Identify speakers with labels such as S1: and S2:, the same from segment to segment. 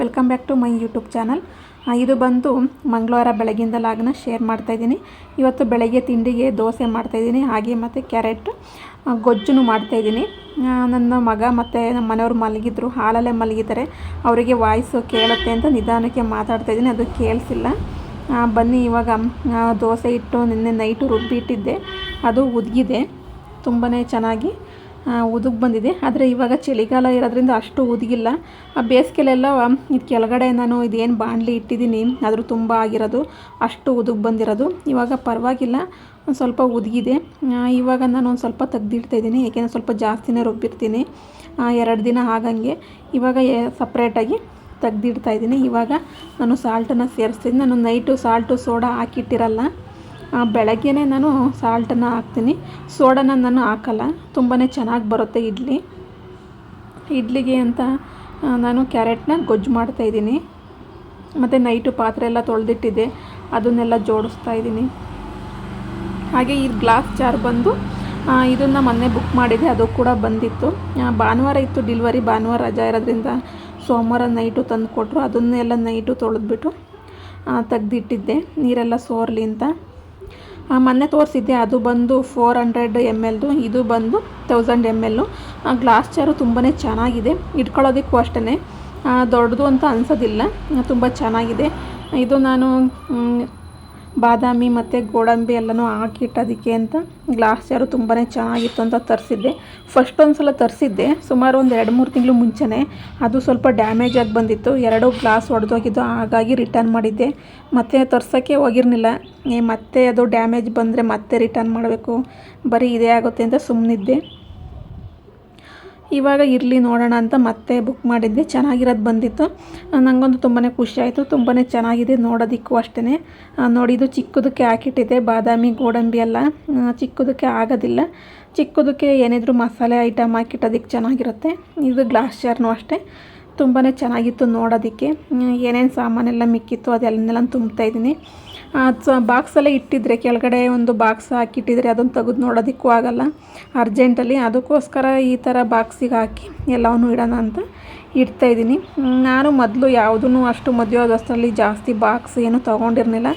S1: Welcome back to my YouTube channel ಇದು ಬಂದು ಮಂಗಳವಾರ ಬೆಳಗಿಂದ ಲಾಗ್ನ ಶೇರ್ ಮಾಡ್ತಾಯಿದ್ದೀನಿ ಇವತ್ತು ಬೆಳಗ್ಗೆ ತಿಂಡಿಗೆ ದೋಸೆ ಮಾಡ್ತಾಯಿದ್ದೀನಿ ಹಾಗೆ ಮತ್ತು ಕ್ಯಾರೆಟ್ ಗೊಜ್ಜು ಮಾಡ್ತಾಯಿದ್ದೀನಿ ನನ್ನ ಮಗ ಮತ್ತು ನಮ್ಮ ಮನೆಯವರು ಮಲಗಿದ್ರು. ಹಾಲಲ್ಲೇ ಮಲಗಿದ್ದಾರೆ. ಅವರಿಗೆ ವಾಯ್ಸು ಕೇಳುತ್ತೆ ಅಂತ ನಿಧಾನಕ್ಕೆ ಮಾತಾಡ್ತಾಯಿದ್ದೀನಿ ಅದು ಕೇಳಿಸಿಲ್ಲ. ಬನ್ನಿ ಇವಾಗ ದೋಸೆ ಇಟ್ಟು ನಿನ್ನೆ ನೈಟು ರುಬ್ಬಿಟ್ಟಿದ್ದೆ. ಅದು ಉದ್ಗಿದೆ. ತುಂಬಾ ಚೆನ್ನಾಗಿ ಉದುಗ್ ಬಂದಿದೆ. ಆದರೆ ಇವಾಗ ಚಳಿಗಾಲ ಇರೋದ್ರಿಂದ ಅಷ್ಟು ಉದುಗಿಲ್ಲ. ಆ, ಬೇಸಿಗೆಲೆಲ್ಲ ಇದು ಕೆಳಗಡೆ ನಾನು ಇದೇನು ಬಾಣಲಿ ಇಟ್ಟಿದ್ದೀನಿ. ಅದ್ರ ತುಂಬ ಆಗಿರೋದು. ಅಷ್ಟು ಉದುಗ್ ಬಂದಿರೋದು. ಇವಾಗ ಪರವಾಗಿಲ್ಲ. ಒಂದು ಸ್ವಲ್ಪ ಉದುಗಿದೆ. ಇವಾಗ ನಾನು ಒಂದು ಸ್ವಲ್ಪ ತೆಗ್ದಿಡ್ತಾಯಿದ್ದೀನಿ ಏಕೆಂದರೆ ಸ್ವಲ್ಪ ಜಾಸ್ತಿನೇ ರುಬ್ಬಿರ್ತೀನಿ ಎರಡು ದಿನ ಆಗಂಗೆ. ಇವಾಗ ಸಪ್ರೇಟಾಗಿ ತೆಗ್ದಿಡ್ತಾಯಿದ್ದೀನಿ ಇವಾಗ ನಾನು ಸಾಲ್ಟನ್ನು ಸೇರಿಸ್ತೀನಿ. ನಾನು ನೈಟು ಸಾಲ್ಟು ಸೋಡಾ ಹಾಕಿಟ್ಟಿರಲ್ಲ. ಆ, ಬೆಳಗ್ಗೆನೇ ನಾನು ಸಾಲ್ಟನ್ನು ಹಾಕ್ತೀನಿ. ಸೋಡಾನ ನಾನು ಹಾಕಲ್ಲ. ತುಂಬಾ ಚೆನ್ನಾಗಿ ಬರುತ್ತೆ ಇಡ್ಲಿ. ಇಡ್ಲಿಗೆ ಅಂತ ನಾನು ಕ್ಯಾರೆಟ್ನ ಗೊಜ್ಜು ಮಾಡ್ತಾಯಿದ್ದೀನಿ ಮತ್ತು ನೈಟು ಪಾತ್ರೆ ಎಲ್ಲ ತೊಳೆದಿಟ್ಟಿದ್ದೆ ಅದನ್ನೆಲ್ಲ ಜೋಡಿಸ್ತಾ ಇದ್ದೀನಿ. ಹಾಗೆ ಈ ಗ್ಲಾಸ್ ಜಾರ್ ಬಂದು ಇದನ್ನು ಮೊನ್ನೆ ಬುಕ್ ಮಾಡಿದೆ. ಅದು ಕೂಡ ಬಂದಿತ್ತು. ಭಾನುವಾರ ಇತ್ತು ಡಿಲ್ವರಿ. ಭಾನುವಾರ ರಜಾ ಇರೋದ್ರಿಂದ ಸೋಮವಾರ ನೈಟು ತಂದು ಕೊಟ್ಟರು ಅದನ್ನೆಲ್ಲ ನೈಟು ತೊಳೆದ್ಬಿಟ್ಟು ತೆಗ್ದಿಟ್ಟಿದ್ದೆ. ನೀರೆಲ್ಲ ಸೋರ್ಲಿ ಅಂತ. ಮೊನ್ನೆ ತೋರಿಸಿದ್ದೆ, ಅದು ಬಂದು ಫೋರ್ ಹಂಡ್ರೆಡ್ ಎಂ ಎಲ್ದು ಇದು ಬಂದು thousand M L glass chair ತುಂಬಾ ಚೆನ್ನಾಗಿದೆ, ಇಟ್ಕೊಳ್ಳೋದಕ್ಕೂ ಅಷ್ಟೇ ದೊಡ್ಡದು ಅಂತ ಅನಿಸೋದಿಲ್ಲ, ತುಂಬ ಚೆನ್ನಾಗಿದೆ. ಇದು ನಾನು ಬಾದಾಮಿ ಮತ್ತು ಗೋಡಂಬಿ ಎಲ್ಲನೂ ಹಾಕಿಟ್ಟೋದಕ್ಕೆ ಅಂತ ಗ್ಲಾಸ್ ಜಾರು ತುಂಬಾ ಚೆನ್ನಾಗಿತ್ತು ಅಂತ ತರಿಸಿದ್ದೆ. ಫಸ್ಟ್ ಒಂದು ಸಲ ತರಿಸಿದ್ದೆ. ಸುಮಾರು ಒಂದು ಎರಡು ಮೂರು ತಿಂಗಳು ಮುಂಚೆನೇ. ಅದು ಸ್ವಲ್ಪ ಡ್ಯಾಮೇಜ್ ಆಗಿ ಬಂದಿತ್ತು. ಎರಡು ಗ್ಲಾಸ್ ಒಡೆದೋಗಿದ್ದು ಹಾಗಾಗಿ ರಿಟರ್ನ್ ಮಾಡಿದ್ದೆ. ಮತ್ತೆ ತರ್ಸೋಕ್ಕೆ ಹೋಗಿರಲಿಲ್ಲ. ಮತ್ತೆ ಅದು ಡ್ಯಾಮೇಜ್ ಬಂದರೆ ಮತ್ತೆ ರಿಟರ್ನ್ ಮಾಡಬೇಕು. ಬರೀ ಇದೇ ಆಗುತ್ತೆ ಅಂತ ಸುಮ್ಮನಿದ್ದೆ ಇವಾಗ ಇರಲಿ ನೋಡೋಣ ಅಂತ ಮತ್ತೆ ಬುಕ್ ಮಾಡಿದ್ದೆ ಚೆನ್ನಾಗಿರೋದು ಬಂದಿತ್ತು. ನನಗಂತೂ ತುಂಬಾ ಖುಷಿ ಆಯಿತು. ತುಂಬಾ ಚೆನ್ನಾಗಿದೆ ನೋಡೋದಕ್ಕೂ ಅಷ್ಟೇ ನೋಡಿ, ಇದು ಚಿಕ್ಕದಕ್ಕೆ ಹಾಕಿಟ್ಟಿದ್ದೆ ಬಾದಾಮಿ, ಗೋಡಂಬಿ ಎಲ್ಲ. ಚಿಕ್ಕದಕ್ಕೆ ಆಗೋದಿಲ್ಲ. ಚಿಕ್ಕದಕ್ಕೆ ಏನಿದ್ರೂ ಮಸಾಲೆ ಐಟಮ್ ಹಾಕಿಟ್ಟೋದಕ್ಕೆ ಚೆನ್ನಾಗಿರುತ್ತೆ. ಇದು ಗ್ಲಾಸ್ ಜಾರ್ನೂ ಅಷ್ಟೇ. ತುಂಬಾ ಚೆನ್ನಾಗಿತ್ತು ನೋಡೋದಕ್ಕೆ. ಏನೇನು ಸಾಮಾನೆಲ್ಲ ಮಿಕ್ಕಿತ್ತು ಅದೆಲ್ಲನೆಲ್ಲ ತುಂಬ್ತಾ ಇದ್ದೀನಿ. ಬಾಕ್ಸಲ್ಲೇ ಇಟ್ಟಿದ್ರೆ, ಕೆಳಗಡೆ ಒಂದು ಬಾಕ್ಸ್ ಹಾಕಿಟ್ಟಿದ್ರೆ ಅದನ್ನು ತೆಗೆದು ನೋಡೋದಕ್ಕೂ ಆಗಲ್ಲ. ಅರ್ಜೆಂಟಲ್ಲಿ ಅದಕ್ಕೋಸ್ಕರ ಈ ಥರ ಬಾಕ್ಸಿಗೆ ಹಾಕಿ ಎಲ್ಲವನ್ನು ಇಡೋಣ ಅಂತ ಇಡ್ತಾಯಿದ್ದೀನಿ ನಾನು ಮೊದಲು ಯಾವುದೂ ಅಷ್ಟು ಮದುವೆ ಆದಷ್ಟರಲ್ಲಿ ಜಾಸ್ತಿ ಬಾಕ್ಸ್ ಏನು ತೊಗೊಂಡಿರಲಿಲ್ಲ.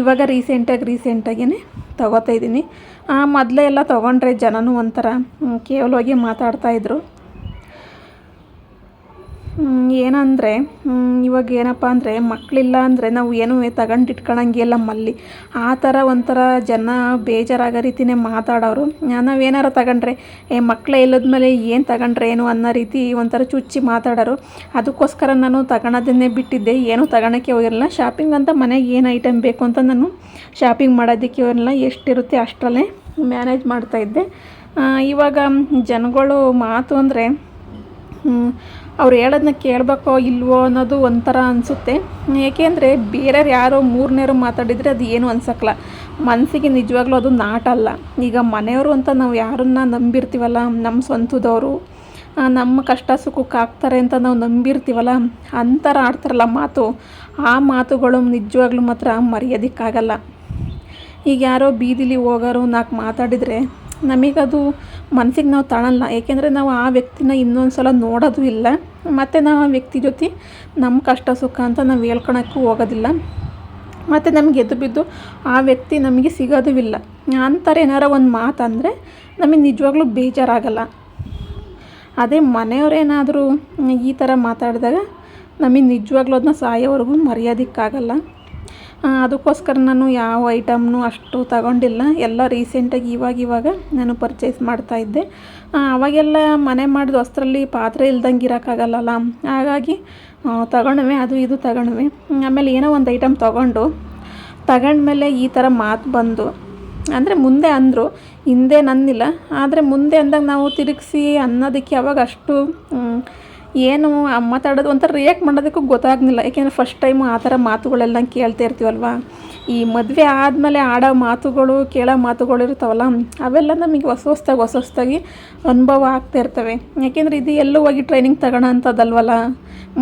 S1: ಇವಾಗ ರೀಸೆಂಟಾಗಿ ರೀಸೆಂಟಾಗಿಯೇ ತೊಗೋತಾ ಇದ್ದೀನಿ. ಮೊದಲೇ ಎಲ್ಲ ತೊಗೊಂಡ್ರೆ ಜನನೂ ಒಂಥರ ಕೇವಲವಾಗಿ ಮಾತಾಡ್ತಾಯಿದ್ರು ಏನಂದರೆ ಇವಾಗ ಏನಪ್ಪ ಅಂದರೆ ಮಕ್ಕಳಿಲ್ಲ ಅಂದರೆ ನಾವು ಏನೂ ತಗೊಂಡು ಇಟ್ಕೊಳಂಗಿಲ್ಲ ಮಲ್ಲಿ. ಆ ಥರ ಒಂಥರ ಜನ ಬೇಜಾರಾಗೋ ರೀತಿನೇ ಮಾತಾಡೋರು. ಏನಾರ ತಗೊಂಡ್ರೆ, ಏ ಮಕ್ಕಳೇ ಇಲ್ಲದ್ಮೇಲೆ ಏನು ತಗೊಂಡ್ರೆ ಏನು? ಅನ್ನೋ ರೀತಿ ಒಂಥರ ಚುಚ್ಚಿ ಮಾತಾಡೋರು. ಅದಕ್ಕೋಸ್ಕರ ನಾನು ತಗೊಳೋದನ್ನೇ ಬಿಟ್ಟಿದ್ದೆ. ಏನೂ ತಗೊಳಕ್ಕೆ ಹೋಗಿರಲಿಲ್ಲ ಶಾಪಿಂಗ್ ಅಂತ ಮನೆಗೆ ಏನು ಐಟಮ್ ಬೇಕು ಅಂತ ನಾನು ಶಾಪಿಂಗ್ ಮಾಡೋದಕ್ಕೆ ಹೋಗಿರಲಿಲ್ಲ ಎಷ್ಟಿರುತ್ತೆ ಅಷ್ಟರಲ್ಲೇ ಮ್ಯಾನೇಜ್ ಮಾಡ್ತಾಯಿದ್ದೆ ಇವಾಗ ಜನಗಳು ಮಾತು ಅಂದರೆ ಅವ್ರು ಹೇಳೋದನ್ನ ಕೇಳಬೇಕೋ ಇಲ್ವೋ ಅನ್ನೋದು ಒಂಥರ ಅನಿಸುತ್ತೆ. ಏಕೆಂದರೆ ಬೇರೆಯವ್ರು ಯಾರೋ ಮೂರನೇರು ಮಾತಾಡಿದರೆ ಅದು ಏನು ಅನ್ಸಕ್ಕಲ್ಲ ಮನಸ್ಸಿಗೆ ನಿಜವಾಗ್ಲೂ ಅದು ನಾಟಲ್ಲ ಈಗ ಮನೆಯವರು ಅಂತ ನಾವು ಯಾರನ್ನ ನಂಬಿರ್ತೀವಲ್ಲ ನಮ್ಮ ಸ್ವಂತದವರು ನಮ್ಮ ಕಷ್ಟ ಸುಖಕ್ಕೆ ಆಗ್ತಾರೆ ಅಂತ ನಾವು ನಂಬಿರ್ತೀವಲ್ಲ ಅಂತರ ಆಡ್ತಾರಲ್ಲ ಮಾತು. ಆ ಮಾತುಗಳು ನಿಜವಾಗ್ಲೂ ಮಾತ್ರ ಮರೆಯೋದಕ್ಕಾಗಲ್ಲ. ಈಗ ಯಾರೋ ಬೀದಿಲಿ ಹೋಗೋರು ನಾಲ್ಕು ಮಾತಾಡಿದರೆ ನಮಗದು ಮನ್ಸಿಗೆ ನಾವು ತಳಲ್ಲ. ಏಕೆಂದರೆ ನಾವು ಆ ವ್ಯಕ್ತಿನ ಇನ್ನೊಂದು ಸಲ ನೋಡೋದು ಇಲ್ಲ. ಮತ್ತು ನಾವು ಆ ವ್ಯಕ್ತಿ ಜೊತೆ ನಮ್ಮ ಕಷ್ಟ ಸುಖ ಅಂತ ನಾವು ಹೇಳ್ಕೊಳಕ್ಕೂ ಹೋಗೋದಿಲ್ಲ. ಮತ್ತು ನಮ್ಗೆ ಎದ್ದು ಬಿದ್ದು ಆ ವ್ಯಕ್ತಿ ನಮಗೆ ಸಿಗೋದು ಇಲ್ಲ. ಅಂತಾರೆ ಏನಾರ ಒಂದು ಮಾತಂದರೆ ನಮಗೆ ನಿಜವಾಗ್ಲೂ ಬೇಜಾರಾಗಲ್ಲ. ಅದೇ ಮನೆಯವರೇನಾದರೂ ಈ ಥರ ಮಾತಾಡಿದಾಗ ನಮಗೆ ನಿಜವಾಗ್ಲೂ ಅದನ್ನ ಸಾಯೋವರೆಗೂ ಮರೆಯೋದಕ್ಕಾಗಲ್ಲ. ಅದಕ್ಕೋಸ್ಕರ ನಾನು ಯಾವ ಐಟಮ್ನು ಅಷ್ಟು ತಗೊಂಡಿಲ್ಲ. ಎಲ್ಲ ರೀಸೆಂಟಾಗಿ ಇವಾಗ ಇವಾಗ ನಾನು ಪರ್ಚೇಸ್ ಮಾಡ್ತಾಯಿದ್ದೆ ಅವಾಗೆಲ್ಲ ಮನೆ ಮಾಡಿದ ವಸ್ತ್ರಲ್ಲಿ ಪಾತ್ರೆ ಇಲ್ದಂಗೆ ಇರೋಕ್ಕಾಗಲ್ಲಲ್ಲ? ಹಾಗಾಗಿ ತಗೊಂಡ್ವೆ ಅದು ಇದು ತಗೊಂಡ್ವಿ ಆಮೇಲೆ ಏನೋ ಒಂದು ಐಟಮ್ ತಗೊಂಡು, ತಗೊಂಡ್ಮೇಲೆ ಈ ಥರ ಮಾತು ಬಂದು, ಅಂದರೆ ಮುಂದೆ ಅಂದರು, ಹಿಂದೆ ನನ್ನಿಲ್ಲ. ಆದರೆ ಮುಂದೆ ಅಂದಾಗ ನಾವು ತಿರುಗಿಸಿ ಅನ್ನೋದಕ್ಕೆ ಅವಾಗ ಅಷ್ಟು ಏನು ಮಾತಾಡೋದು ಒಂಥರ ರಿಯಾಕ್ಟ್ ಮಾಡೋದಕ್ಕೂ ಗೊತ್ತಾಗ್ಲಿಲ್ಲ. ಯಾಕೆಂದರೆ ಫಸ್ಟ್ ಟೈಮು ಆ ಥರ ಮಾತುಗಳೆಲ್ಲ ಕೇಳ್ತಾ ಇರ್ತೀವಲ್ವ? ಈ ಮದುವೆ ಆದಮೇಲೆ ಆಡೋ ಮಾತುಗಳು, ಕೇಳೋ ಮಾತುಗಳು ಇರ್ತಾವಲ್ಲ, ಅವೆಲ್ಲ ನಮಗೆ ಹೊಸ ಹೊಸ್ದಾಗಿ ಹೊಸ ಹೊಸ್ದಾಗಿ ಅನುಭವ ಆಗ್ತಾ ಇರ್ತವೆ. ಯಾಕೆಂದರೆ ಇದು ಎಲ್ಲೂ ಹೋಗಿ ಟ್ರೈನಿಂಗ್ ತಗೋಣ ಅಂಥದ್ದಲ್ವಲ್ಲ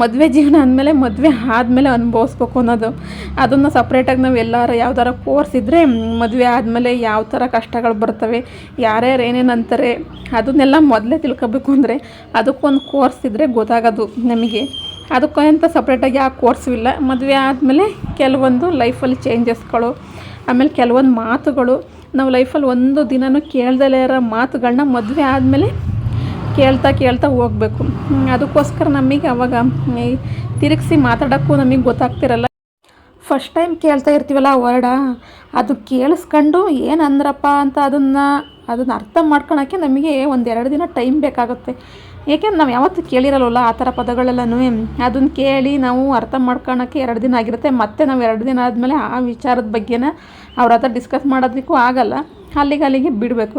S1: ಮದುವೆ ಜೀವನ ಅಂದಮೇಲೆ ಮದುವೆ ಆದಮೇಲೆ ಅನುಭವಿಸ್ಬೇಕು ಅನ್ನೋದು. ಅದನ್ನು ಸಪ್ರೇಟಾಗಿ ನಾವು ಎಲ್ಲಾರ ಯಾವ್ದಾರ ಕೋರ್ಸ್ ಇದ್ದರೆ ಮದುವೆ ಆದಮೇಲೆ ಯಾವ ಥರ ಕಷ್ಟಗಳು ಬರ್ತವೆ, ಯಾರ್ಯಾರು ಏನೇನು ಅಂತಾರೆ, ಅದನ್ನೆಲ್ಲ ಮೊದಲೇ ತಿಳ್ಕೊಬೇಕು ಅಂದರೆ ಅದಕ್ಕೊಂದು ಕೋರ್ಸ್ ಇದ್ದರೆ ಗೊತ್ತಾಗೋದು ನಮಗೆ. ಅದಕ್ಕೆ ಅಂತ ಸಪ್ರೇಟಾಗಿ ಯಾವ ಕೋರ್ಸು ಇಲ್ಲ. ಮದುವೆ ಆದಮೇಲೆ ಕೆಲವೊಂದು ಲೈಫಲ್ಲಿ ಚೇಂಜಸ್ಗಳು ಆಮೇಲೆ ಕೆಲವೊಂದು ಮಾತುಗಳು. ನಾವು ಲೈಫಲ್ಲಿ ಒಂದು ದಿನವೂ ಕೇಳ್ದಲೇ ಇರೋ ಮಾತುಗಳನ್ನ ಮದುವೆ ಆದಮೇಲೆ ಕೇಳ್ತಾ ಕೇಳ್ತಾ ಹೋಗ್ಬೇಕು. ಅದಕ್ಕೋಸ್ಕರ ನಮಗೆ ಅವಾಗ ತಿರುಗಿಸಿ ಮಾತಾಡೋಕ್ಕೂ ನಮಗೆ ಗೊತ್ತಾಗ್ತಿರಲ್ಲ. ಫಸ್ಟ್ ಟೈಮ್ ಕೇಳ್ತಾ ಇರ್ತೀವಲ್ಲ ವರ್ಡ ಅದು ಕೇಳಿಸ್ಕೊಂಡು ಏನು ಅಂದ್ರಪ್ಪ ಅಂತ ಅದನ್ನು ಅದನ್ನು ಅರ್ಥ ಮಾಡ್ಕೊಳಕ್ಕೆ ನಮಗೆ ಒಂದೆರಡು ದಿನ ಟೈಮ್ ಬೇಕಾಗುತ್ತೆ. ಏಕೆಂದ್ರೆ ನಾವು ಯಾವತ್ತೂ ಕೇಳಿರಲ್ವಲ್ಲ ಆ ಥರ ಪದಗಳೆಲ್ಲನೂ? ಅದನ್ನು ಕೇಳಿ ನಾವು ಅರ್ಥ ಮಾಡ್ಕೊಳಕ್ಕೆ ಎರಡು ದಿನ ಆಗಿರುತ್ತೆ. ಮತ್ತೆ ನಾವು ಎರಡು ದಿನ ಆದಮೇಲೆ ಆ ವಿಚಾರದ ಬಗ್ಗೆನ ಅವ್ರ ಹತ್ರ ಡಿಸ್ಕಸ್ ಮಾಡೋದಕ್ಕೂ ಆಗಲ್ಲ. ಅಲ್ಲಿಗೆ ಅಲ್ಲಿಗೆ ಬಿಡಬೇಕು.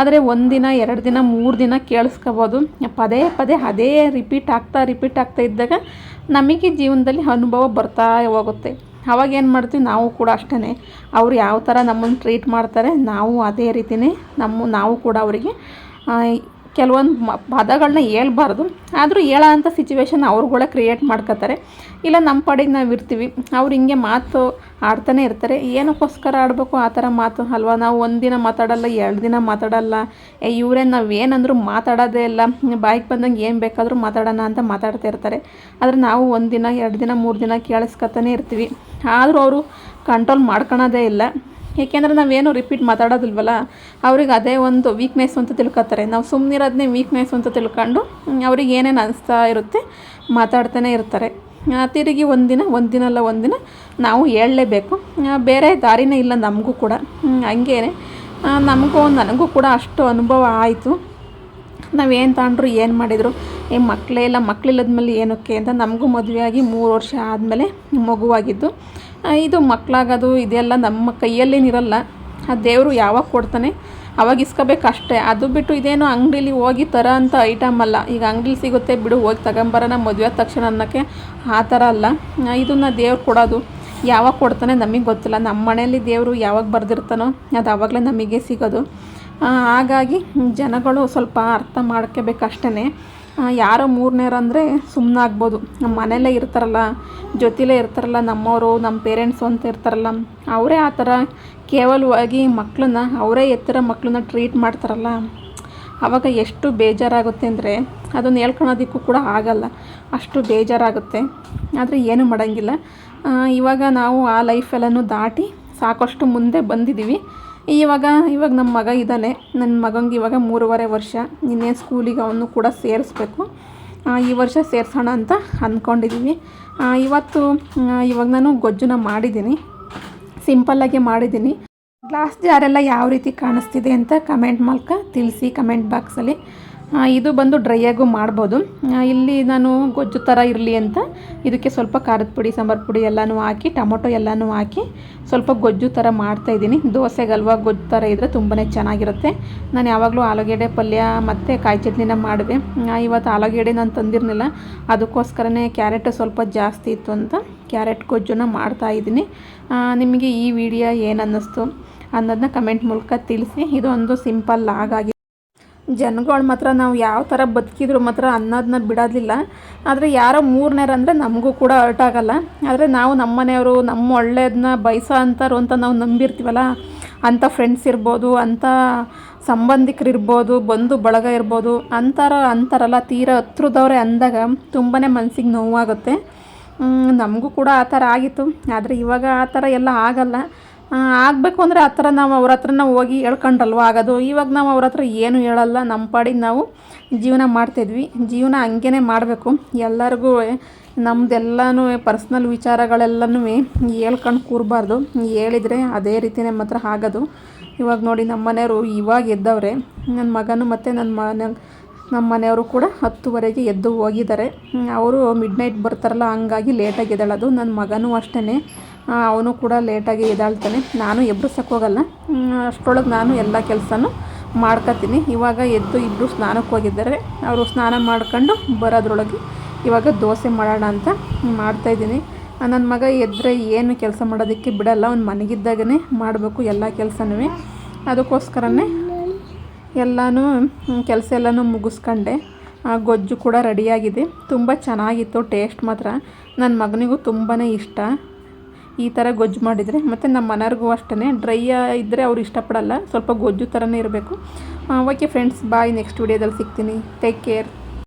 S1: ಆದರೆ ಒಂದಿನ ಎರಡು ದಿನ, ಮೂರು ದಿನ ಕೇಳಿಸ್ಕೋಬೋದು. ಪದೇ ಪದೇ ಅದೇ ರಿಪೀಟ್ ಆಗ್ತಾ ರಿಪೀಟ್ ಆಗ್ತಾ ಇದ್ದಾಗ ನಮಗೆ ಜೀವನದಲ್ಲಿ ಅನುಭವ ಬರ್ತಾ ಹೋಗುತ್ತೆ. ಅವಾಗ ಏನು ಮಾಡ್ತೀವಿ, ನಾವು ಕೂಡ ಅಷ್ಟೇ ಅವ್ರು ಯಾವ ಥರ ನಮ್ಮನ್ನು ಟ್ರೀಟ್ ಮಾಡ್ತಾರೆ, ನಾವು ಅದೇ ರೀತಿಯೇ ನಮ್ಮ, ನಾವು ಕೂಡ ಅವರಿಗೆ ಕೆಲವೊಂದು ಪದಗಳನ್ನ ಹೇಳ್ಬಾರ್ದು. ಆದರೂ ಹೇಳೋ ಅಂಥ ಸಿಚುವೇಶನ್ ಅವ್ರುಗಳೇ ಕ್ರಿಯೇಟ್ ಮಾಡ್ಕೋತಾರೆ ಇಲ್ಲ ನಮ್ಮ ಪಾಡಿಗೆ ನಾವು ಇರ್ತೀವಿ. ಅವ್ರು ಹಿಂಗೆ ಮಾತು ಆಡ್ತಾನೆ ಇರ್ತಾರೆ. ಏನಕ್ಕೋಸ್ಕರ ಆಡಬೇಕು ಆ ಥರ ಮಾತು ಅಲ್ವಾ? ನಾವು ಒಂದಿನ ಮಾತಾಡಲ್ಲ, ಎರಡು ದಿನ ಮಾತಾಡಲ್ಲ. ಇವರೇ ನಾವು ಏನಂದರೂ ಮಾತಾಡೋದೇ ಇಲ್ಲ. ಬಾಯಿಗೆ ಬಂದಂಗೆ ಏನು ಬೇಕಾದರೂ ಮಾತಾಡೋಣ ಅಂತ ಮಾತಾಡ್ತಾ ಇರ್ತಾರೆ. ಆದರೆ ನಾವು ಒಂದಿನ ದಿನ, ಎರಡು ದಿನ, ಮೂರು ದಿನ ಕೇಳಿಸ್ಕೊತಾನೆ ಇರ್ತೀವಿ. ಆದರೂ ಅವರು ಕಂಟ್ರೋಲ್ ಮಾಡ್ಕೊಳೋದೇ ಇಲ್ಲ. ಏಕೆಂದರೆ ನಾವೇನು ರಿಪೀಟ್ ಮಾತಾಡೋದಿಲ್ವಲ್ಲ, ಅವ್ರಿಗೆ ಅದೇ ಒಂದು ವೀಕ್ನೆಸ್ ಅಂತ ತಿಳ್ಕೊತಾರೆ. ನಾವು ಸುಮ್ಮನಿರೋದನ್ನೇ ವೀಕ್ನೆಸ್ ಅಂತ ತಿಳ್ಕೊಂಡು ಅವ್ರಿಗೆ ಏನೇನು ಅನಿಸ್ತಾ ಇರುತ್ತೆ ಮಾತಾಡ್ತಾನೆ ಇರ್ತಾರೆ. ತಿರುಗಿ ಒಂದಿನ, ಒಂದಿನಲ್ಲ ಒಂದಿನ ನಾವು ಹೇಳಲೇಬೇಕು. ಬೇರೆ ದಾರಿನೇ ಇಲ್ಲ ನಮಗೂ ಕೂಡ. ಹಂಗೇ ನಮಗೂ, ನನಗೂ ಕೂಡ ಅಷ್ಟು ಅನುಭವ ಆಯಿತು. ನಾವೇನು ತಗೊಂಡ್ರು ಏನು ಮಾಡಿದರು? ಏ ಮಕ್ಕಳೇ ಇಲ್ಲ ಮಕ್ಕಳಿಲ್ಲದ್ಮೇಲೆ ಏನಕ್ಕೆ ಅಂತ ನಮಗೂ ಮದುವೆಯಾಗಿ ಮೂರು ವರ್ಷ ಆದಮೇಲೆ ಮಗುವಾಗಿದ್ದು. ಇದು ಮಕ್ಕಳಾಗೋದು ಇದೆಲ್ಲ ನಮ್ಮ ಕೈಯಲ್ಲೇನಿರಲ್ಲ. ಆ ದೇವರು ಯಾವಾಗ ಕೊಡ್ತಾನೆ? ಅವಾಗ ಇಸ್ಕೋಬೇಕು ಅಷ್ಟೇ. ಅದು ಬಿಟ್ಟು ಇದೇನು ಅಂಗಡೀಲಿ ಹೋಗಿ ತರೋ ಅಂತ ಐಟಮ್ ಅಲ್ಲ. ಈಗ ಅಂಗಡೀಲಿ ಸಿಗುತ್ತೆ, ಬಿಡು ಹೋಗಿ ತಗೊಂಬರೋಣ ಮದುವೆ ತಕ್ಷಣ ಅನ್ನೋಕ್ಕೆ ಆ ಥರ ಅಲ್ಲ. ಇದನ್ನು ದೇವ್ರು ಕೊಡೋದು ಯಾವಾಗ ಕೊಡ್ತಾನೆ ನಮಗೆ ಗೊತ್ತಿಲ್ಲ. ನಮ್ಮ ಮನೆಯಲ್ಲಿ ದೇವರು ಯಾವಾಗ ಬರೆದಿರ್ತಾನೋ ಅದು ಆವಾಗಲೇ ನಮಗೆ ಸಿಗೋದು. ಹಾಗಾಗಿ ಜನಗಳು ಸ್ವಲ್ಪ ಅರ್ಥ ಮಾಡ್ಕೋಬೇಕು ಅಷ್ಟೇ ಯಾರೋ ಮೂರನೇರು ಅಂದರೆ ಸುಮ್ಮನಾಗ್ಬೋದು ನಮ್ಮ ಮನೆಯಲ್ಲೇ ಇರ್ತಾರಲ್ಲ, ಜೊತೆಲೇ ಇರ್ತಾರಲ್ಲ ನಮ್ಮವರು ನಮ್ಮ ಪೇರೆಂಟ್ಸು ಅಂತ ಇರ್ತಾರಲ್ಲ, ಅವರೇ ಆ ಥರ ಕೇವಲವಾಗಿ ಮಕ್ಕಳನ್ನ ಅವರೇ ಎತ್ತರ ಮಕ್ಕಳನ್ನ ಟ್ರೀಟ್ ಮಾಡ್ತಾರಲ್ಲ ಆವಾಗ ಎಷ್ಟು ಬೇಜಾರಾಗುತ್ತೆ ಅಂದರೆ ಅದನ್ನು ಹೇಳ್ಕೊಳೋದಕ್ಕೂ ಕೂಡ ಆಗಲ್ಲ. ಅಷ್ಟು ಬೇಜಾರಾಗುತ್ತೆ. ಆದರೆ ಏನೂ ಮಾಡೋಂಗಿಲ್ಲ. ಇವಾಗ ನಾವು ಆ ಲೈಫೆಲ್ಲನೂ ದಾಟಿ ಸಾಕಷ್ಟು ಮುಂದೆ ಬಂದಿದ್ದೀವಿ. ಇವಾಗ ಇವಾಗ ನಮ್ಮ ಮಗ ಇದ್ದಾನೆ. ನನ್ನ ಮಗಂಗೆ ಇವಾಗ ಮೂರುವರೆ ವರ್ಷ. ಇನ್ನೇನು ಸ್ಕೂಲಿಗೆ ಅವನು ಕೂಡ ಸೇರಿಸ್ಬೇಕು. ಈ ವರ್ಷ ಸೇರಿಸೋಣ ಅಂತ ಅಂದ್ಕೊಂಡಿದ್ದೀವಿ ಇವತ್ತು ಇವಾಗ ನಾನು ಗೊಜ್ಜುನ ಮಾಡಿದ್ದೀನಿ. ಸಿಂಪಲ್ಲಾಗಿ ಮಾಡಿದ್ದೀನಿ. ಗ್ಲಾಸ್ ಜಾರೆಲ್ಲ ಯಾವ ರೀತಿ ಕಾಣಿಸ್ತಿದೆ ಅಂತ ಕಮೆಂಟ್ ಮೂಲಕ ತಿಳಿಸಿ ಕಮೆಂಟ್ ಬಾಕ್ಸಲ್ಲಿ. ಇದು ಬಂದು ಡ್ರೈಯಾಗೂ ಮಾಡ್ಬೋದು. ಇಲ್ಲಿ ನಾನು ಗೊಜ್ಜು ಥರ ಇರಲಿ ಅಂತ. ಇದಕ್ಕೆ ಸ್ವಲ್ಪ ಖಾರದ ಪುಡಿ, ಸಾಂಬಾರ್ ಪುಡಿ ಎಲ್ಲನೂ ಹಾಕಿ, ಟೊಮೊಟೊ ಎಲ್ಲನೂ ಹಾಕಿ ಸ್ವಲ್ಪ ಗೊಜ್ಜು ಥರ ಮಾಡ್ತಾಯಿದ್ದೀನಿ ದೋಸೆಗಲ್ವ ಗೊಜ್ಜು ಥರ ಇದ್ದರೆ ತುಂಬಾ ಚೆನ್ನಾಗಿರುತ್ತೆ. ನಾನು ಯಾವಾಗಲೂ ಆಲೂಗೆಡ್ಡೆ ಪಲ್ಯ ಮತ್ತು ಕಾಯಿ ಚಟ್ನಿನ ಮಾಡಿದೆ ಇವತ್ತು ಆಲೂಗೆಡ್ಡೆ ನಾನು ತಂದಿರಲಿಲ್ಲ. ಅದಕ್ಕೋಸ್ಕರನೇ ಕ್ಯಾರೆಟ್ ಸ್ವಲ್ಪ ಜಾಸ್ತಿ ಇತ್ತು ಅಂತ ಕ್ಯಾರೆಟ್ ಗೊಜ್ಜುನ ಮಾಡ್ತಾಯಿದ್ದೀನಿ ನಿಮಗೆ ಈ ವಿಡಿಯೋ ಏನು ಅನ್ನಿಸ್ತು ಅನ್ನೋದನ್ನ ಕಮೆಂಟ್ ಮೂಲಕ ತಿಳಿಸಿ. ಇದೊಂದು ಸಿಂಪಲ್ ಆಗಾಗಿ ಜನಗಳು ಮಾತ್ರ ನಾವು ಯಾವ ಥರ ಬದುಕಿದ್ರು ಮಾತ್ರ ಅನ್ನೋದನ್ನ ಬಿಡೋದಿಲ್ಲ ಆದರೆ ಯಾರೋ ಮೂರನೇರು ಅಂದರೆ ನಮಗೂ ಕೂಡ ಅರ್ಟ್ ಆಗೋಲ್ಲ. ಆದರೆ ನಾವು ನಮ್ಮ ಮನೆಯವರು ನಮ್ಮ ಒಳ್ಳೆಯದನ್ನ ಬಯಸೋ ಅಂಥವ್ರು ಅಂತ ನಾವು ನಂಬಿರ್ತೀವಲ್ಲ. ಅಂಥ ಫ್ರೆಂಡ್ಸ್ ಇರ್ಬೋದು, ಅಂಥ ಸಂಬಂಧಿಕರು ಇರ್ಬೋದು, ಬಂಧು ಬಳಗ ಇರ್ಬೋದು ಅಂತಾರ ಅಂತಾರಲ್ಲ ತೀರ ಹತ್ರದವ್ರೆ ಅಂದಾಗ ತುಂಬಾ ಮನಸ್ಸಿಗೆ ನೋವಾಗುತ್ತೆ. ನಮಗೂ ಕೂಡ ಆ ಥರ ಆಗಿತ್ತು. ಆದರೆ ಇವಾಗ ಆ ಥರ ಎಲ್ಲ ಆಗಲ್ಲ. ಆಗಬೇಕು ಅಂದರೆ ಆ ಥರ ನಾವು ಅವ್ರ ಹತ್ರನ ಹೋಗಿ ಹೇಳ್ಕೊಂಡ್ರಲ್ವ? ಆಗೋದು ಇವಾಗ ನಾವು ಅವ್ರ ಹತ್ರ ಏನು ಹೇಳಲ್ಲ ನಮ್ಮ ಪಾಡಿಗೆ ನಾವು ಜೀವನ ಮಾಡ್ತಿದ್ವಿ ಜೀವನ ಹಂಗೇ ಮಾಡಬೇಕು. ಎಲ್ಲರಿಗೂ ನಮ್ಮದೆಲ್ಲನೂ ಪರ್ಸ್ನಲ್ ವಿಚಾರಗಳೆಲ್ಲನೂ ಹೇಳ್ಕೊಂಡು ಕೂರಬಾರ್ದು. ಹೇಳಿದರೆ ಅದೇ ರೀತಿಯೇ ಮಾತ್ರ ಆಗೋದು. ಇವಾಗ ನೋಡಿ ನಮ್ಮ ಮನೆಯವರು ಇವಾಗ ಎದ್ದವ್ರೆ. ನನ್ನ ಮಗನು ಮತ್ತು ನನ್ನ ಮನೆ ನಮ್ಮ ಮನೆಯವರು ಕೂಡ ಹತ್ತುವರೆಗೆ ಎದ್ದು ಹೋಗಿದ್ದಾರೆ. ಅವರು ಮಿಡ್ ನೈಟ್ ಬರ್ತಾರಲ್ಲ, ಹಂಗಾಗಿ ಲೇಟಾಗಿ ಎದ್ದೇಳೋದು. ನನ್ನ ಮಗನೂ ಅಷ್ಟೇ ಅವನು ಕೂಡ ಲೇಟಾಗಿ ಎದ್ದಾಳ್ತಾನೆ. ನಾನು ಎಬ್ಬಿಸೋಕೆ ಹೋಗಲ್ಲ ಅಷ್ಟರೊಳಗೆ ನಾನು ಎಲ್ಲ ಕೆಲಸನೂ ಮಾಡ್ಕೊತೀನಿ. ಇವಾಗ ಎದ್ದು ಇಬ್ಬರು ಸ್ನಾನಕ್ಕೆ ಹೋಗಿದ್ದಾರೆ. ಅವರು ಸ್ನಾನ ಮಾಡ್ಕೊಂಡು ಬರೋದ್ರೊಳಗೆ ಇವಾಗ ದೋಸೆ ಮಾಡೋಣ ಅಂತ ಮಾಡ್ತಾಯಿದ್ದೀನಿ ನನ್ನ ಮಗ ಎದ್ದರೆ ಏನು ಕೆಲಸ ಮಾಡೋದಕ್ಕೆ ಬಿಡಲ್ಲ. ಅವ್ನು ಮನೆಗಿದ್ದಾಗೇ ಮಾಡಬೇಕು ಎಲ್ಲ ಕೆಲಸನೂ ಅದಕ್ಕೋಸ್ಕರನೇ ಎಲ್ಲನೂ ಕೆಲಸ ಎಲ್ಲನೂ ಮುಗಿಸ್ಕೊಂಡೆ. ಗೊಜ್ಜು ಕೂಡ ರೆಡಿಯಾಗಿದೆ ತುಂಬ ಚೆನ್ನಾಗಿತ್ತು ಟೇಸ್ಟ್ ಮಾತ್ರ. ನನ್ನ ಮಗನಿಗೂ ತುಂಬಾ ಇಷ್ಟ. ಈ ಥರ ಗೊಜ್ಜು ಮಾಡಿದರೆ, ಮತ್ತು ನಮ್ಮ ಮನೆಯವ್ರಿಗೂ ಅಷ್ಟೇ ಡ್ರೈ ಇದ್ದರೆ ಅವ್ರು ಇಷ್ಟಪಡಲ್ಲ, ಸ್ವಲ್ಪ ಗೊಜ್ಜು ಥರನೇ ಇರಬೇಕು. ಓಕೆ ಫ್ರೆಂಡ್ಸ್ ಬಾಯ್ ನೆಕ್ಸ್ಟ್ ವಿಡಿಯೋದಲ್ಲಿ ಸಿಗ್ತೀನಿ. Take care